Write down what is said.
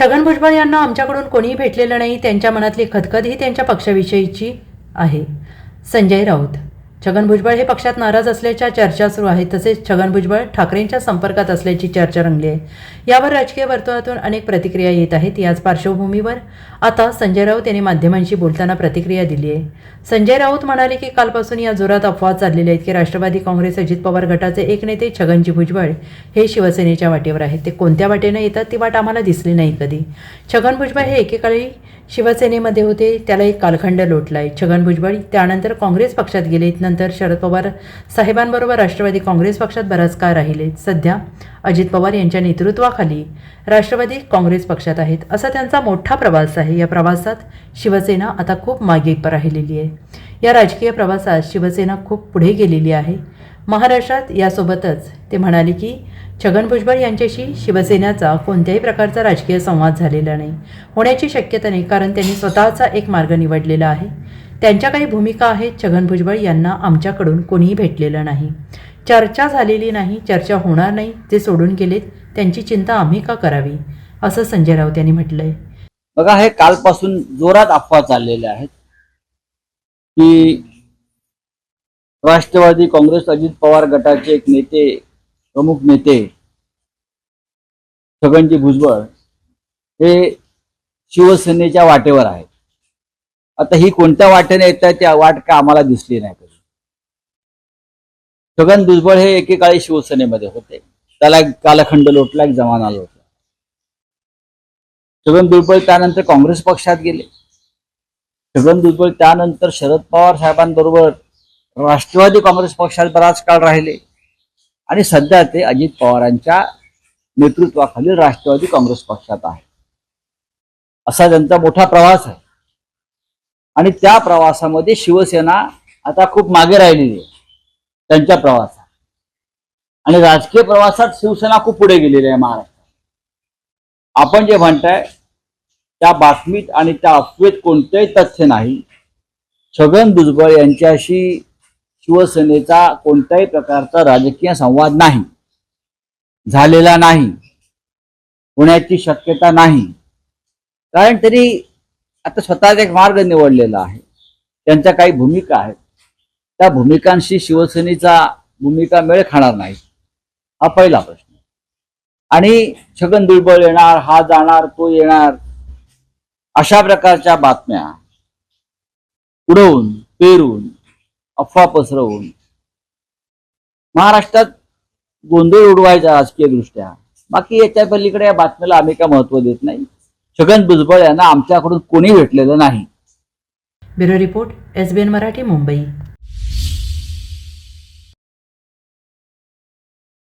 छगन भुजबळ यांना आमच्याकडून कोणीही भेटलेलं नाही त्यांच्या मनातली खदखद ही त्यांच्या पक्षाविषयीची आहे. संजय राऊत छगन भुजबळ हे पक्षात नाराज असल्याच्या चर्चा सुरू आहेत तसेच छगन भुजबळ ठाकरेंच्या संपर्कात असल्याची चर्चा रंगली आहे. यावर राजकीय वर्तुळातून अनेक प्रतिक्रिया येत आहेत. याच पार्श्वभूमीवर आता संजय राऊत यांनी माध्यमांशी बोलताना प्रतिक्रिया दिली आहे. संजय राऊत म्हणाले की कालपासून या जोरात अफवा चाललेल्या आहेत की राष्ट्रवादी काँग्रेस अजित पवार गटाचे एक नेते छगनजी भुजबळ हे शिवसेनेच्या वाटेवर आहेत. ते कोणत्या वाटेनं येतात ती वाट आम्हाला दिसली नाही कधी. छगन भुजबळ हे एकेकाळी शिवसेनेमध्ये होते त्याला एक कालखंड लोटलाय. छगन भुजबळ त्यानंतर काँग्रेस पक्षात गेले नंतर शरद पवार साहेबांबरोबर राष्ट्रवादी काँग्रेस पक्षात बराच काळ राहिले. सध्या अजित पवार यांच्या नेतृत्वाखाली राष्ट्रवादी काँग्रेस पक्षात आहेत. असा त्यांचा मोठा प्रवास आहे. या प्रवासात शिवसेना आता खूप मागे राहिलेली आहे. या राजकीय प्रवासात शिवसेना खूप पुढे गेलेली आहे. महाराष्ट्रात यासोबतच ते म्हणाले की छगन भुजबळ यांच्याशी शिवसेनेचा कोणत्याही प्रकारचा राजकीय संवाद झालेला नाही. होण्याची शक्यता नाही कारण त्यांनी स्वतःचा एक मार्ग निवडलेला आहे. त्यांच्या काही भूमिका आहेत छगन भुजबळ यांना आमच्याकडून कोणीही भेटलेलं नाही. चर्चा झालेली नाही चर्चा होणार नाही जे सोडून गेलेत त्यांची चिंता आम्ही का करावी? असं संजय राऊत यांनी म्हटलंय. बघा हे कालपासून जोरात अफवा चाललेल्या आहेत. की राष्ट्रवादी काँग्रेस अजित पवार गटाचे एक नेते प्रमुख नेते छगनजी भुजबळ हे शिवसेनेच्या वाटेवर आहेत. आता ही कोणत्या वाटेने येत आहे त्या वाट का आम्हाला दिसली नाही कधी छगन भुजबळ हे एकेकाळी शिवसेनेमध्ये होते. त्याला एक कालखंड लोटला एक जमाना लोटला. छगन भुजबळ त्यानंतर काँग्रेस पक्षात गेले. छगन भुजबळ त्यानंतर शरद पवार साहेबांबरोबर राष्ट्रवादी काँग्रेस पक्षात बराच काळ राहिले. आणि सध्या ते अजित पवारांच्या नेतृत्वाखाली राष्ट्रवादी काँग्रेस पक्षात आहे. असा त्यांचा मोठा प्रवास आहे. आणि त्या प्रवासामध्ये शिवसेना आता खूप मागे राहिलेली आहे. त्यांच्या प्रवासात. आणि राजकीय प्रवासात शिवसेना खूप पुढे गेलेली आहे महाराष्ट्रात. आपण जे म्हणताय त्या बातमीत आणि त्या अफवेत कोणतेही तथ्य नाही. छगन भुजबळ यांच्याशी शिवसेनेचा कोणत्याही प्रकारचा राजकीय संवाद नाही. झालेला नाही. होण्याची शक्यता नाही. कारण तरी आता स्वतःचा एक मार्ग निवडलेला आहे. त्यांच्या काही भूमिका आहेत. त्या भूमिकांशी शिवसेनेचा भूमिका मेळ खाणार नाही. हा पहिला प्रश्न. आणि छगन दुर्बळ येणार हा जाणार तो येणार. अशा प्रकारच्या बातम्या उडवून पेरून अफवा पसरवून महाराष्ट्रात गोंधळ उडवायचा राजकीय दृष्ट्या बाकी याच्या पलीकडे या बातमीला आम्ही काय महत्त्व देत नाही. छगन भुजबळ यांना आमच्याकडून कोणी भेटलेलं नाही. Bureau report S B N Marathi Mumbai.